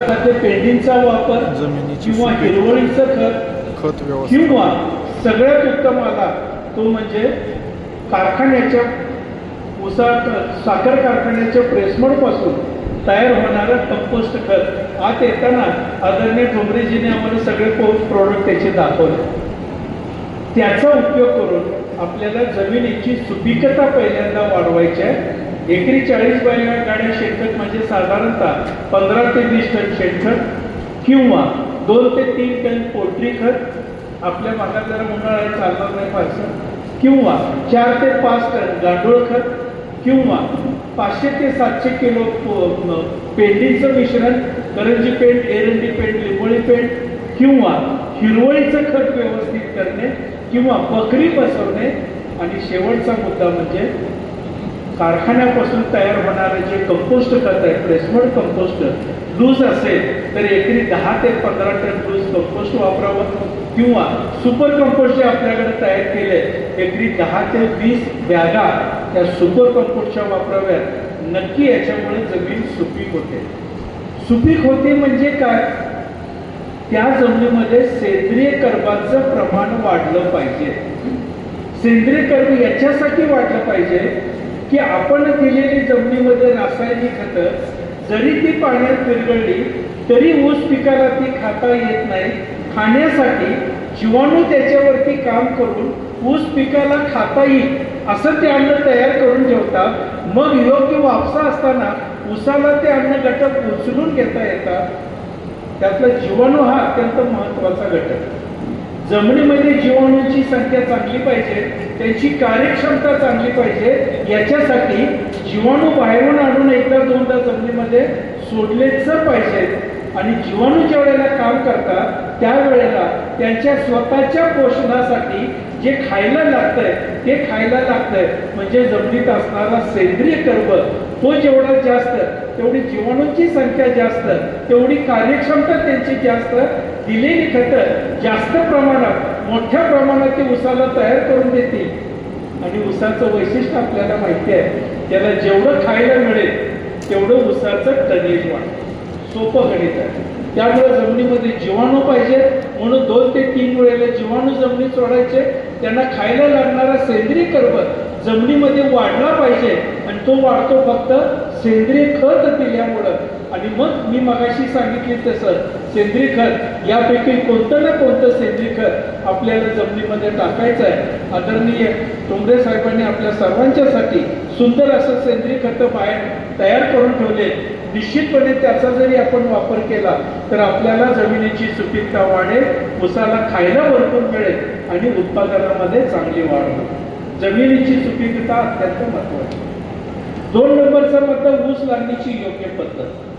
ते पेंडींचा वापर जमिनीची किंवा हिरवळीचं खत खत किंवा सगळ्यात उत्तम आला तो म्हणजे कारखान्याच्या उसा साखर कारखान्याच्या प्रेसमोडपासून तयार होणारं कंपोस्ट खत. आत येताना आदरणीय ठोंबरेजीने आम्हाला सगळे प्रोडक्ट त्याचे दाखवले. त्याचा उपयोग करून आपल्याला जमिनीची सुपीकता पहिल्यांदा वाढवायची आहे. एकरी चाळीस बैल गाड्या शेणखत म्हणजे साधारणतः पंधरा ते वीस टन शेणखत किंवा दोन ते तीन टन पोल्ट्री खत आपल्या भागात जरा उन्हाळा चालणार नाही फारसं. किंवा चार ते पाच टन गांडूळ खत किंवा पाचशे ते सातशे किलो पेंडीचं मिश्रण करंजी पेंट एरंडी पेंट लिंबोळी पेंट किंवा हिरवळीचं खत व्यवस्थित करणे किंवा बकरी बसवणे आणि शेवटचा मुद्दा म्हणजे कारखान्यापासून तयार होणारे जे कंपोस्ट खत आहे प्लेसमेंट कंपोस्ट लूज असेल तर एकरी दहा ते पंधरा टन लूज कंपोस्ट वापरावं. किंवा सुपर कंपोस्ट जे आपल्याकडे तयार केले एकरी दहा ते वीस बॅगा त्या सुपर कंपोस्टच्या वापराव्यात. नक्की याच्यामुळे जमीन सुपीक होते. सुपीक होते म्हणजे काय? त्या जमिनीमध्ये सेंद्रिय कर्माचं प्रमाण वाढलं पाहिजे. सेंद्रिय कर्म याच्यासाठी वाढलं पाहिजे की आपण दिलेली जमिनीमध्ये रासायनिक खतं जरी ती पाण्यात विरघळली तरी ऊस पिकाला ती खाता येत नाही. खाण्यासाठी जीवाणू त्याच्यावरती काम करून ऊस पिकाला खाता येईल असं ते अन्न तयार करून ठेवतात. मग योग्य वापसा असताना ऊसाला ते अन्न घटक उचलून घेता येतात. त्यातला जीवाणू हा अत्यंत महत्त्वाचा घटक जमिनीमध्ये जीवाणूंची संख्या चांगली पाहिजे त्यांची कार्यक्षमता चांगली पाहिजे याच्यासाठी जीवाणू बाहेरून आणून एकदा दोनदा जमिनीमध्ये सोडलेच पाहिजे. आणि जीवाणू ज्या वेळेला काम करतात त्यावेळेला त्यांच्या स्वतःच्या पोषणासाठी जे खायला लागतंय ते खायला लागतंय. म्हणजे जमिनीत असणारा सेंद्रिय कर्ब तो जेवढा जास्त तेवढी जीवाणूंची संख्या जास्त तेवढी कार्यक्षमता त्यांची जास्त दिलेली खतं जास्त प्रमाणात मोठ्या प्रमाणात ते उसाला तयार करून देतील. आणि उसाचं वैशिष्ट्य आपल्याला माहिती आहे त्याला जेवढं खायला मिळेल तेवढं उसाचं टनेज वाढतं सोपं गणित आहे. त्यामुळे जमिनीमध्ये जीवाणू पाहिजे. म्हणून दोन ते तीन वेळेला जीवाणू जमिनीत सोडायचे. त्यांना खायला लागणारा सेंद्रिय कर्ब जमिनीमध्ये वाढला पाहिजे. आणि तो वाढतो फक्त सेंद्रिय खत दिल्यामुळं आणि मग मी मगाशी सांगितले तसं सेंद्रिय खत यापैकी कोणतं ना कोणतं सेंद्रिय खत आपल्याला जमिनीमध्ये टाकायचं आहे. आदरणीय टोंगरे साहेबांनी आपल्या सर्वांच्यासाठी सुंदर असं सेंद्रिय खतं बाहेर तयार करून ठेवले. निश्चितपणे त्याचा जरी आपण वापर केला तर आपल्याला जमिनीची सुपीकता वाढेल उसाला खायला भरपूर मिळेल आणि उत्पादनामध्ये चांगली वाढ होईल. जमिनीची सुपीकता अत्यंत महत्वाची दोन नंबरचा मत ऊस लागण्याची योग्य पद्धत.